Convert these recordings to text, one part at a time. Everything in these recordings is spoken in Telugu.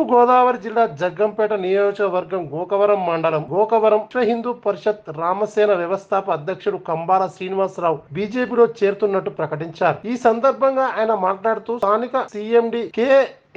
తూర్పు గోదావరి జిల్లా జగ్గంపేట నియోజకవర్గం గోకవరం మండలం గోకవరం విశ్వ హిందూ పరిషత్ రామసేన వ్యవస్థాప అధ్యక్షుడు కంబాల శ్రీనివాసరావు బీజేపీలో చేరుతున్నట్టు ప్రకటించారు. ఈ సందర్భంగా ఆయన మాట్లాడుతూ స్థానిక CMD K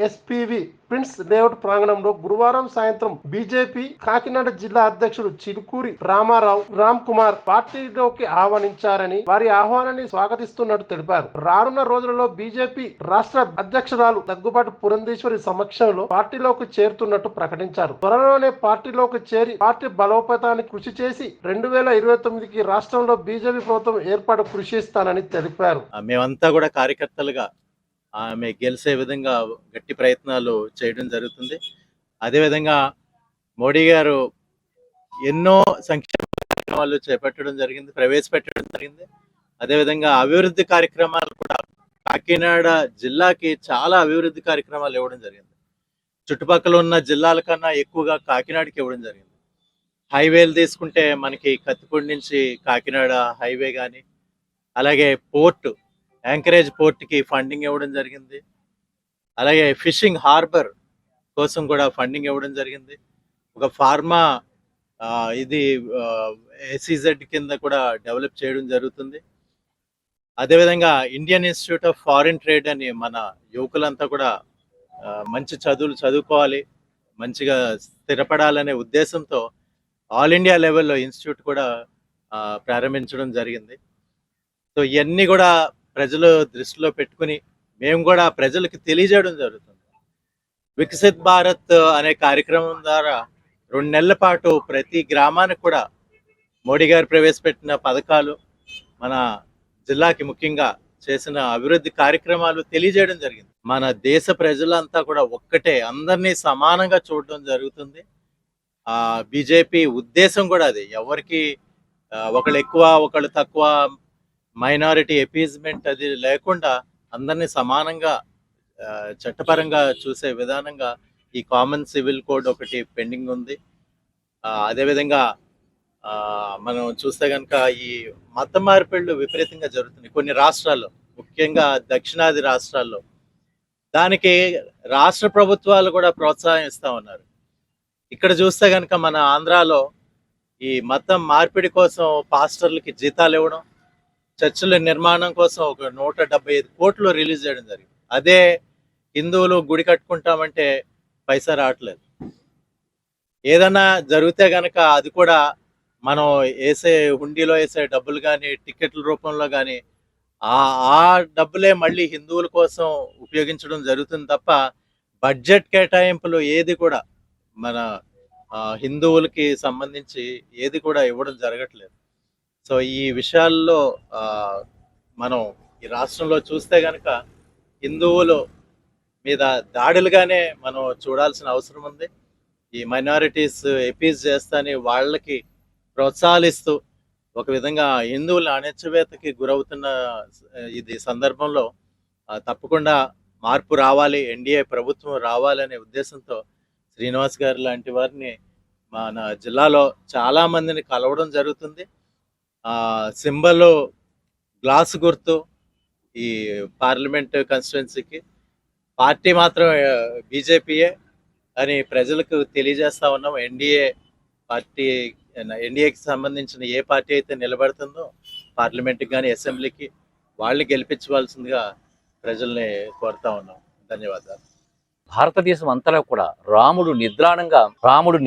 S P V prince layout ప్రాంగణంలో గురువారం సాయంత్రం బీజేపీ కాకినాడ జిల్లా అధ్యక్షుడు చిలుకూరి రామారావు రామ్ కుమార్ పార్టీలోకి ఆహ్వానించారని వారి ఆహ్వానాన్ని స్వాగతిస్తున్నట్టు తెలిపారు. రానున్న రోజులలో బీజేపీ రాష్ట్ర అధ్యక్షురాలు దగ్గుబాటు పురంధేశ్వరి సమక్షంలో పార్టీలోకి చేరుతున్నట్టు ప్రకటించారు. త్వరలోనే పార్టీలోకి చేరి పార్టీ బలోపేతానికి కృషి చేసి రెండు వేల ఇరవై తొమ్మిదికి రాష్ట్రంలో బీజేపీ ప్రభుత్వం ఏర్పాటు కృషి చేస్తానని తెలిపారు. మేమంతా కూడా కార్యకర్తలుగా ఆమె గెలిచే విధంగా గట్టి ప్రయత్నాలు చేయడం జరుగుతుంది. అదేవిధంగా మోడీ గారు ఎన్నో సంక్షేమ కార్యక్రమాలు చేపట్టడం జరిగింది ప్రవేశపెట్టడం జరిగింది. అదేవిధంగా అభివృద్ధి కార్యక్రమాలు కూడా కాకినాడ జిల్లాకి చాలా అభివృద్ధి కార్యక్రమాలు ఇవ్వడం జరిగింది. చుట్టుపక్కల ఉన్న జిల్లాల కన్నా ఎక్కువగా కాకినాడకి ఇవ్వడం జరిగింది. హైవేలు తీసుకుంటే మనకి కత్తిపూడి నుంచి కాకినాడ హైవే కానీ అలాగే పోర్ట్ యాంకరేజ్ పోర్ట్కి ఫండింగ్ ఇవ్వడం జరిగింది. అలాగే ఫిషింగ్ హార్బర్ కోసం కూడా ఫండింగ్ ఇవ్వడం జరిగింది. ఒక ఫార్మా ఇది ఏసీజెడ్ కింద కూడా డెవలప్ చేయడం జరుగుతుంది. అదేవిధంగా Indian institute of foreign trade అని మన యువకులంతా కూడా మంచి చదువులు చదువుకోవాలి మంచిగా స్థిరపడాలనే ఉద్దేశంతో ఆల్ ఇండియా లెవెల్లో ఇన్స్టిట్యూట్ కూడా ప్రారంభించడం జరిగింది. సో ఇవన్నీ కూడా ప్రజలు దృష్టిలో పెట్టుకుని మేము కూడా ప్రజలకు తెలియజేయడం జరుగుతుంది. వికసిత్ భారత్ అనే కార్యక్రమం ద్వారా రెండు నెలల పాటు ప్రతి గ్రామానికి కూడా మోడీ గారు ప్రవేశపెట్టిన పథకాలు మన జిల్లాకి ముఖ్యంగా చేసిన అభివృద్ధి కార్యక్రమాలు తెలియజేయడం జరిగింది. మన దేశ ప్రజలంతా కూడా ఒక్కటే అందరినీ సమానంగా చూడడం జరుగుతుంది. ఆ బీజేపీ ఉద్దేశం కూడా అది. ఎవరికి ఒకళ్ళు ఎక్కువ ఒకళ్ళు తక్కువ మైనారిటీ ఎపీజ్మెంట్ అది లేకుండా అందరినీ సమానంగా చట్టపరంగా చూసే విధానంగా ఈ కామన్ సివిల్ కోడ్ ఒకటి పెండింగ్ ఉంది. అదేవిధంగా మనం చూస్తే కనుక ఈ మత మార్పిళ్ళు విపరీతంగా జరుగుతున్నాయి కొన్ని రాష్ట్రాల్లో ముఖ్యంగా దక్షిణాది రాష్ట్రాల్లో. దానికి రాష్ట్ర ప్రభుత్వాలు కూడా ప్రోత్సాహం ఇస్తా ఉన్నారు. ఇక్కడ చూస్తే కనుక మన ఆంధ్రాలో ఈ మతం మార్పిడి కోసం పాస్టర్లకి జీతాలు ఇవ్వడం చర్చిల నిర్మాణం కోసం ఒక నూట డెబ్బై ఐదు కోట్లు రిలీజ్ చేయడం జరిగింది. అదే హిందువులు గుడి కట్టుకుంటామంటే పైసా రావట్లేదు. ఏదన్నా జరిగితే గనక అది కూడా మనం వేసే హుండీలో వేసే డబ్బులు కానీ టికెట్ల రూపంలో కానీ ఆ ఆ డబ్బులే మళ్ళీ హిందువుల కోసం ఉపయోగించడం జరుగుతుంది తప్ప బడ్జెట్ కేటాయింపులు ఏది కూడా మన ఆ, హిందువులకి సంబంధించి ఏది కూడా ఇవ్వడం జరగట్లేదు. సో ఈ విషయాల్లో మనం ఈ రాష్ట్రంలో చూస్తే కనుక హిందువులు మీద దాడులుగానే మనం చూడాల్సిన అవసరం ఉంది. ఈ మైనారిటీస్ ఎపీజ్ చేస్తాని వాళ్ళకి ప్రోత్సాహిస్తూ ఒక విధంగా హిందువుల అణచివేతకి గురవుతున్న ఇది సందర్భంలో తప్పకుండా మార్పు రావాలి ఎన్డీఏ ప్రభుత్వం రావాలనే ఉద్దేశంతో శ్రీనివాస్ గారు లాంటి వారిని మన జిల్లాలో చాలా మందిని కలవడం జరుగుతుంది. సింబల్ గ్లాస్ గుర్తు ఈ పార్లమెంట్ కాన్స్టిట్యున్సీకి పార్టీ మాత్రం బీజేపీయే. అని ప్రజలకు తెలియజేస్తా ఉన్నాం ఎన్డీఏ పార్టీ ఎన్డీఏకి సంబంధించిన ఏ పార్టీ అయితే నిలబడుతుందో పార్లమెంట్కి కానీ అసెంబ్లీకి వాళ్ళని గెలిపించవలసిందిగా ప్రజల్ని కోరుతా ఉన్నాం. ధన్యవాదాలు. భారతదేశం అంతలో కూడా రాముడు నిద్రాణంగా రాముడు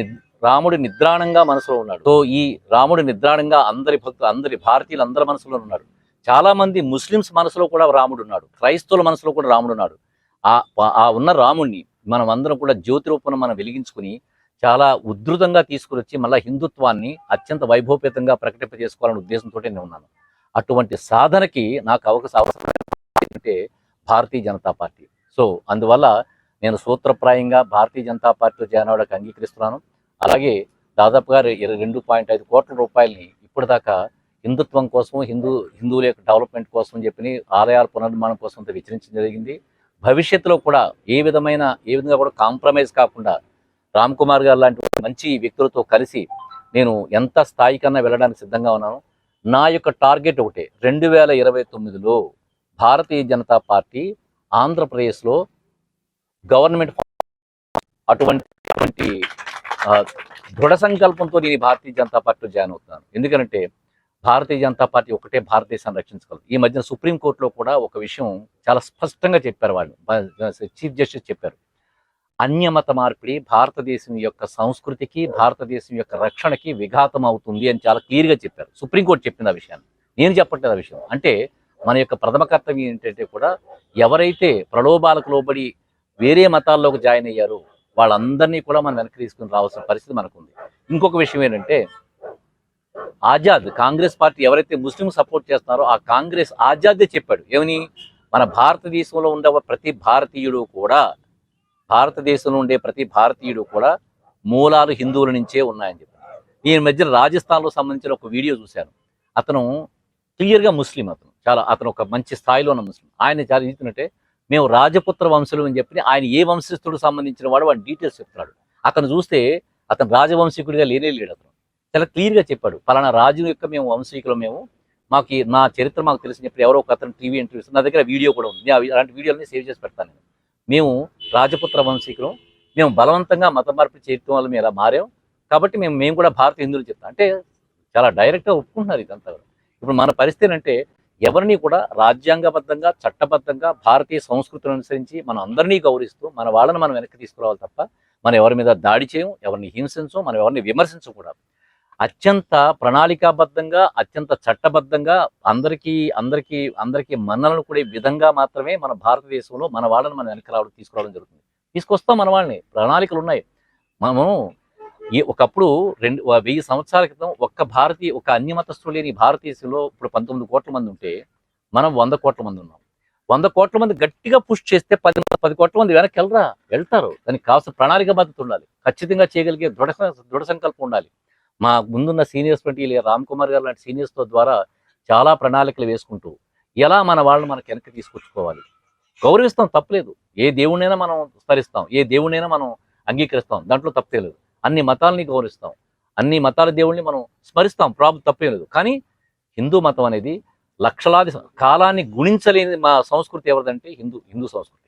రాముడు నిద్రాణంగా మనసులో ఉన్నాడు. సో ఈ రాముడు నిద్రాణంగా అందరి భక్తులు అందరి భారతీయులు అందరి మనసులో ఉన్నాడు చాలా మంది ముస్లిమ్స్ మనసులో కూడా రాముడు ఉన్నాడు. క్రైస్తవుల మనసులో కూడా రాముడు ఉన్నాడు. ఆ ఆ ఉన్న రాముణ్ణి మనం అందరం కూడా జ్యోతి రూపంలో మనం వెలిగించుకుని చాలా ఉధృతంగా తీసుకుని వచ్చి మళ్ళీ హిందుత్వాన్ని అత్యంత వైభవపేతంగా ప్రకటింపజేసుకోవాలనే ఉద్దేశంతో నేను ఉన్నాను. అటువంటి సాధనకి నాకు అవకాశం అవసరం ఏంటంటే భారతీయ జనతా పార్టీ. సో అందువల్ల నేను సూత్రప్రాయంగా భారతీయ జనతా పార్టీలో చేరడానికి అంగీకరిస్తున్నాను. అలాగే దాదాపుగా ఇరవై రెండు పాయింట్ ఐదు కోట్ల రూపాయలని ఇప్పటిదాకా హిందుత్వం కోసం హిందూ హిందువుల యొక్క డెవలప్మెంట్ కోసం చెప్పి ఆలయాల పునర్నిర్మాణం కోసం విచరించడం జరిగింది. భవిష్యత్తులో కూడా ఏ విధమైన ఏ విధంగా కూడా కాంప్రమైజ్ కాకుండా రామ్ కుమార్ గారు లాంటి మంచి వ్యక్తులతో కలిసి నేను ఎంత స్థాయికన్నా వెళ్ళడానికి సిద్ధంగా ఉన్నాను నా యొక్క టార్గెట్ ఒకటే. రెండు వేల ఇరవై తొమ్మిదిలో భారతీయ జనతా పార్టీ ఆంధ్రప్రదేశ్లో గవర్నమెంట్ అటువంటి అటువంటి దృఢ సంకల్పంతో నేను భారతీయ జనతా పార్టీలో జాయిన్ అవుతున్నాను. ఎందుకంటే భారతీయ జనతా పార్టీ ఒకటే భారతదేశాన్ని రక్షించగలదు ఈ మధ్యన సుప్రీంకోర్టులో కూడా ఒక విషయం చాలా స్పష్టంగా చెప్పారు వాళ్ళు. చీఫ్ జస్టిస్ చెప్పారు. అన్యమత మార్పిడి భారతదేశం యొక్క సంస్కృతికి భారతదేశం యొక్క రక్షణకి విఘాతం అవుతుంది అని చాలా క్లియర్గా చెప్పారు. సుప్రీంకోర్టు చెప్పింది ఆ విషయాన్ని. నేను చెప్పట్లేదు ఆ విషయం. అంటే మన యొక్క ప్రథమ కర్తవ్యం ఏంటంటే కూడా ఎవరైతే ప్రలోభాలకు లోబడి వేరే మతాల్లోకి జాయిన్ అయ్యారో వాళ్ళందరినీ కూడా మనం వెనక్కి తీసుకుని రావాల్సిన పరిస్థితి మనకుంది. ఇంకొక విషయం ఏంటంటే ఆజాద్ కాంగ్రెస్ పార్టీ ఎవరైతే ముస్లిం సపోర్ట్ చేస్తున్నారో ఆ కాంగ్రెస్ ఆజాదే చెప్పాడు. ఏమని? మన భారతదేశంలో ఉండే ప్రతి భారతీయుడు కూడా భారతదేశంలో ఉండే ప్రతి భారతీయుడు కూడా మూలాలు హిందువుల నుంచే ఉన్నాయని చెప్పారు ఈ మధ్య రాజస్థాన్లో సంబంధించిన ఒక వీడియో చూశాను. అతను క్లియర్గా ముస్లిం అతను. చాలా అతను ఒక మంచి స్థాయిలో ఉన్న ముస్లిం. ఆయన చాలా చెప్తున్నట్టే మేము రాజపుత్ర వంశులు అని చెప్పి ఆయన ఏ వంశస్థుడు సంబంధించిన వాడు వాడి డీటెయిల్స్ చెప్తున్నాడు. అతను చూస్తే అతను రాజవంశీకుడిగా లేనే లేడు అతను. చాలా క్లియర్గా చెప్పాడు. పలానా రాజు యొక్క మేము వంశీకులు మేము. మాకు నా చరిత్ర మాకు తెలిసిన చెప్పి ఎవరో ఒక అతను టీవీ ఇంటర్వ్యూస్ నా దగ్గర వీడియో కూడా ఉంది. అవి- అలాంటి వీడియోలని సేవ్ చేసి పెడతాను నేను. మేము రాజపుత్ర వంశీకులం. మేము బలవంతంగా మత మార్పు చేయటం వల్ల మేము ఇలా మారాం. కాబట్టి మేము మేము కూడా భారత హిందువులు చెప్తాం. అంటే చాలా డైరెక్ట్గా ఒప్పుకుంటున్నారు ఇదంతా ఇప్పుడు మన పరిస్థితి అంటే ఎవరిని కూడా రాజ్యాంగబద్ధంగా చట్టబద్ధంగా భారతీయ సంస్కృతిని అనుసరించి మనం అందరినీ గౌరవిస్తూ మన వాళ్ళని మనం వెనక్కి తీసుకురావాలి తప్ప మనం ఎవరి మీద దాడి చేయం ఎవరిని హింసించం మనం ఎవరిని విమర్శించకూడదు అత్యంత ప్రణాళికాబద్ధంగా అత్యంత చట్టబద్ధంగా అందరికీ అందరికీ అందరికీ మన్నలను కూడా విధంగా మాత్రమే మన భారతదేశంలో మన వాళ్ళని మనం వెనక్కి రావడం తీసుకురావడం జరుగుతుంది. తీసుకొస్తాం మన వాళ్ళని. ప్రణాళికలు ఉన్నాయి. మనము ఈ ఒకప్పుడు రెండు వెయ్యి సంవత్సరాల క్రితం ఒక్క భారతీయ ఒక అన్యమతస్తులు లేని భారతదేశంలో ఇప్పుడు పంతొమ్మిది కోట్ల మంది ఉంటే మనం వంద కోట్ల మంది ఉన్నాం. వంద కోట్ల మంది గట్టిగా పుష్ చేస్తే పది పది కోట్ల మంది వెనక్కి వెళ్ళరా? వెళ్తారు. దానికి కావాల్సిన ప్రణాళిక మద్దతు ఉండాలి. ఖచ్చితంగా చేయగలిగే దృఢ దృఢ సంకల్పం ఉండాలి. మా ముందున్న సీనియర్స్ వంటి రామ్ కుమార్ గారు లాంటి సీనియర్స్తో ద్వారా చాలా ప్రణాళికలు వేసుకుంటూ ఎలా మన వాళ్ళని మనకి వెనక్కి తీసుకొచ్చుకోవాలి? గౌరవిస్తాం తప్పలేదు. ఏ దేవుడినైనా మనం స్మరిస్తాం ఏ దేవుడినైనా మనం అంగీకరిస్తాం. దాంట్లో తప్పలేదు అన్ని మతాలని గౌరవిస్తాం. అన్ని మతాల దేవుళ్ళని మనం స్మరిస్తాం. ప్రాబ్లం తప్పేం లేదు. కానీ హిందూ మతం అనేది లక్షలాది కాలాన్ని గుణించలేని మా సంస్కృతి ఎవరిదంటే హిందూ హిందూ సంస్కృతి.